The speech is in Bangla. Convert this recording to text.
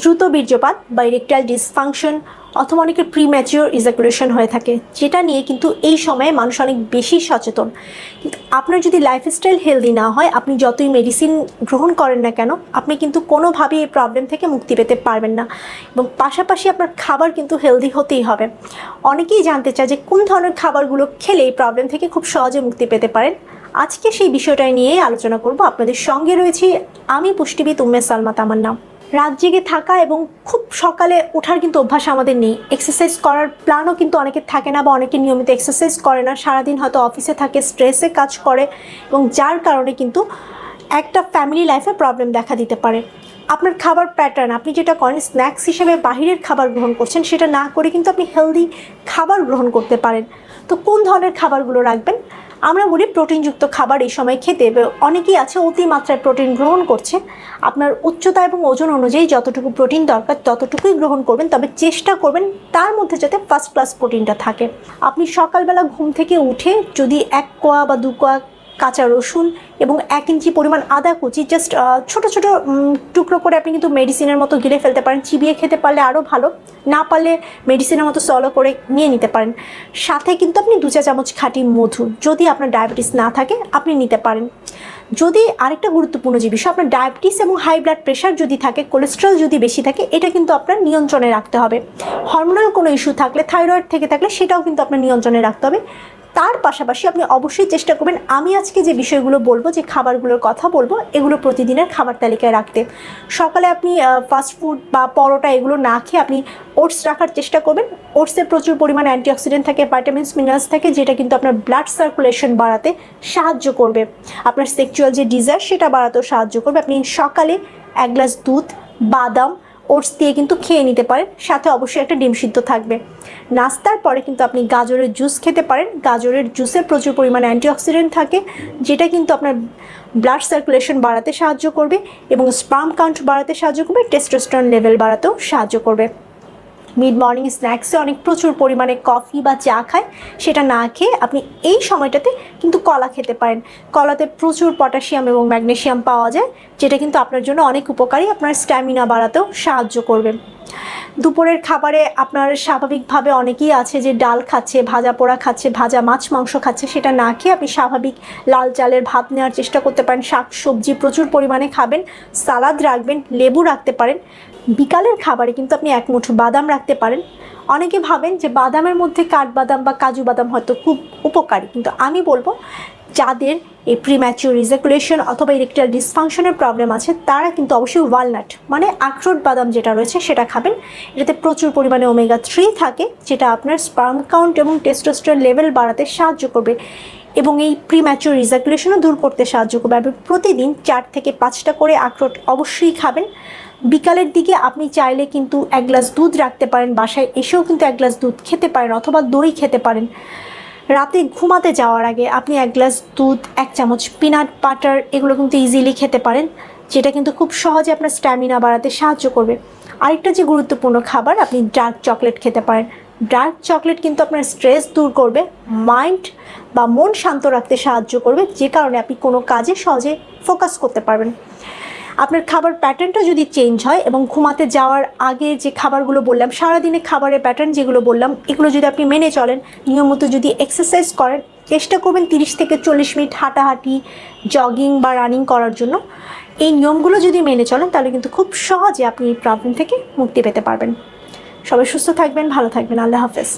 দ্রুত বীর্যপাত বা ইরেকটাইল ডিসফাংশন অথবা অনেকের প্রিম্যাচিওর ইজাকুলেশন হয়ে থাকে, যেটা নিয়ে কিন্তু এই সময়ে মানুষ অনেক বেশি সচেতন। কিন্তু আপনার যদি লাইফস্টাইল হেলদি না হয়, আপনি যতই মেডিসিন গ্রহণ করেন না কেন, আপনি কিন্তু কোনোভাবেই এই প্রবলেম থেকে মুক্তি পেতে পারবেন না। এবং পাশাপাশি আপনার খাবার কিন্তু হেলদি হতেই হবে। অনেকেই জানতে চায় যে কোন ধরনের খাবারগুলো খেলে এই প্রবলেম থেকে খুব সহজে মুক্তি পেতে পারেন। আজকে সেই বিষয়টা নিয়েই আলোচনা করব। আপনাদের সঙ্গে রয়েছি আমি পুষ্টিবিদ উম্মে সালমা তামার নাম রাত জেগে থাকা এবং খুব সকালে ওঠার কিন্তু অভ্যাস আমাদের নেই। এক্সারসাইজ করার প্ল্যানও কিন্তু অনেকের থাকে না বা অনেকে নিয়মিত এক্সারসাইজ করে না। সারাদিন হয়তো অফিসে থাকে স্ট্রেসে কাজ করে এবং যার কারণে কিন্তু একটা ফ্যামিলি লাইফে প্রবলেম দেখা দিতে পারে। আপনার খাবার প্যাটার্ন আপনি যেটা করেন স্ন্যাক্স হিসেবে বাহিরের খাবার গ্রহণ করছেন, সেটা না করে কিন্তু আপনি হেলদি খাবার গ্রহণ করতে পারেন। তো কোন ধরনের খাবারগুলো রাখবেন? আমরা বলি প্রোটিনযুক্ত খাবার এই সময় খেতে। অনেকেই আছে অতিমাত্রায় প্রোটিন গ্রহণ করছে আপনার উচ্চতা এবং ওজন অনুযায়ী যতটুকু প্রোটিন দরকার ততটুকুই গ্রহণ করবেন, তবে চেষ্টা করবেন তার মধ্যে যাতে ফার্স্ট ক্লাস প্রোটিনটা থাকে আপনি সকালবেলা ঘুম থেকে উঠে যদি এক কোয়া বা দু কোয়া কাঁচা রসুন এবং এক ইঞ্চি পরিমাণ আদা কুচি। জাস্ট ছোট ছোট টুকরো করে আপনি কিন্তু মেডিসিনের মতো গিলে ফেলতে পারেন। চিবিয়ে খেতে পারলে আরও ভালো। না পারলে মেডিসিনের মতো সলো করে নিয়ে নিতে পারেন। সাথে কিন্তু আপনি দু চা চামচ খাঁটি মধু। যদি আপনার ডায়াবেটিস না থাকে, আপনি নিতে পারেন। যদি আরেকটা গুরুত্বপূর্ণ যে বিষয়, আপনার ডায়াবেটিস এবং হাই ব্লাড প্রেশার যদি থাকে কোলেস্ট্রল যদি বেশি থাকে, এটা কিন্তু আপনার নিয়ন্ত্রণে রাখতে হবে। হরমোনাল কোনো ইস্যু থাকলে থাইরয়েড থেকে থাকলে, সেটাও কিন্তু আপনার নিয়ন্ত্রণে রাখতে হবে। তার পাশাপাশি আপনি অবশ্যই চেষ্টা করবেন, আমি আজকে যে বিষয়গুলো বলব, যে খাবারগুলোর কথা বলব, এগুলো প্রতিদিনের খাবার তালিকায় রাখতে। সকালে আপনি ফাস্ট ফুড বা পরোটা এগুলো না খেয়ে আপনি ওটস রাখার চেষ্টা করবেন। ওটসে প্রচুর পরিমাণে অ্যান্টিঅক্সিডেন্ট থাকে ভাইটামিনস মিনারেলস থাকে, যেটা কিন্তু আপনার ব্লাড সার্কুলেশন বাড়াতে সাহায্য করবে। আপনার সেক্সুয়াল যে ডিজায়ার সেটা বাড়াতেও সাহায্য করবে। আপনি সকালে এক গ্লাস দুধ, বাদাম ওটস দিয়ে কিন্তু খেয়ে নিতে পারেন, সাথে অবশ্যই একটা ডিম সিদ্ধ থাকবে। নাস্তার পরে কিন্তু আপনি গাজরের জুস খেতে পারেন। গাজরের জুসে প্রচুর পরিমাণে অ্যান্টিঅক্সিডেন্ট থাকে, যেটা কিন্তু আপনার ব্লাড সার্কুলেশন বাড়াতে সাহায্য করবে এবং স্পাম কাউন্ট বাড়াতে সাহায্য করবে টেস্টোস্টন লেভেল বাড়াতেও সাহায্য করবে। মিড মর্নিং স্ন্যাক্সে অনেক প্রচুর পরিমাণে কফি বা চা খায়। সেটা না খেয়ে আপনি এই সময়টাতে কিন্তু কলা খেতে পারেন। কলাতে প্রচুর পটাশিয়াম এবং ম্যাগনেশিয়াম পাওয়া যায়, যেটা কিন্তু আপনার জন্য অনেক উপকারী। আপনার স্ট্যামিনা বাড়াতেও সাহায্য করবে। দুপুরের খাবারে আপনার স্বাভাবিকভাবে অনেকেই আছে যে ডাল খাচ্ছে, ভাজা পোড়া খাচ্ছে, ভাজা মাছ, মাংস খাচ্ছে, সেটা না খেয়ে আপনি স্বাভাবিক লাল চালের ভাত নেওয়ার চেষ্টা করতে পারেন। শাক, সবজি প্রচুর পরিমাণে খাবেন, সালাদ রাখবেন, লেবু রাখতে পারেন। বিকালের খাবারে কিন্তু আপনি এক মুঠো বাদাম রাখতে পারেন। অনেকে ভাবেন যে বাদামের মধ্যে কাঠবাদাম বা কাজু বাদাম হয়তো খুব উপকারী, কিন্তু আমি বলব যাদের এই প্রিম্যাচিওর রিজাকুলেশন অথবা ইরেকটাইল ডিসফাংশনের প্রবলেম আছে, তারা কিন্তু অবশ্যই ওয়ালনাট মানে আখরোট বাদাম যেটা রয়েছে সেটা খাবেন। এটাতে প্রচুর পরিমাণে ওমেগা থ্রি থাকে, যেটা আপনার স্পার্ম কাউন্ট এবং টেস্টোস্টেরন লেভেল বাড়াতে সাহায্য করবে এবং এই প্রিম্যাচিওর রিজাকুলেশনও দূর করতে সাহায্য করবে। আপনি প্রতিদিন চার থেকে পাঁচটা করে আখরোট অবশ্যই খাবেন। বিকালের দিকে আপনি চাইলে কিন্তু এক গ্লাস দুধ রাখতে পারেন, বাসায় এসেও কিন্তু এক গ্লাস দুধ খেতে পারেন অথবা দই খেতে পারেন। রাতে ঘুমাতে যাওয়ার আগে আপনি এক গ্লাস দুধ, এক চামচ পিনাট বাটার এগুলো কিন্তু ইজিলি খেতে পারেন, যেটা কিন্তু খুব সহজে আপনার স্ট্যামিনা বাড়াতে সাহায্য করবে। আরেকটা যে গুরুত্বপূর্ণ খাবার, আপনি ডার্ক চকলেট খেতে পারেন। ডার্ক চকলেট কিন্তু আপনার স্ট্রেস দূর করবে মাইন্ড বা মন শান্ত রাখতে সাহায্য করবে, যে কারণে আপনি কোনো কাজে সহজে ফোকাস করতে পারবেন। আপনার খাবার প্যাটার্নটা যদি চেঞ্জ হয় এবং ঘুমাতে যাওয়ার আগে যে খাবারগুলো বললাম সারাদিনে খাবারের প্যাটার্ন যেগুলো বললাম, এগুলো যদি আপনি মেনে চলেন, নিয়মিত যদি এক্সারসাইজ করেন, চেষ্টা করবেন তিরিশ থেকে চল্লিশ মিনিট হাঁটাহাঁটি জগিং বা রানিং করার জন্য। এই নিয়মগুলো যদি মেনে চলেন, তাহলে কিন্তু খুব সহজে আপনি এই প্রবলেম থেকে মুক্তি পেতে পারবেন। সবাই সুস্থ থাকবেন, ভালো থাকবেন, আল্লাহ হাফেজ।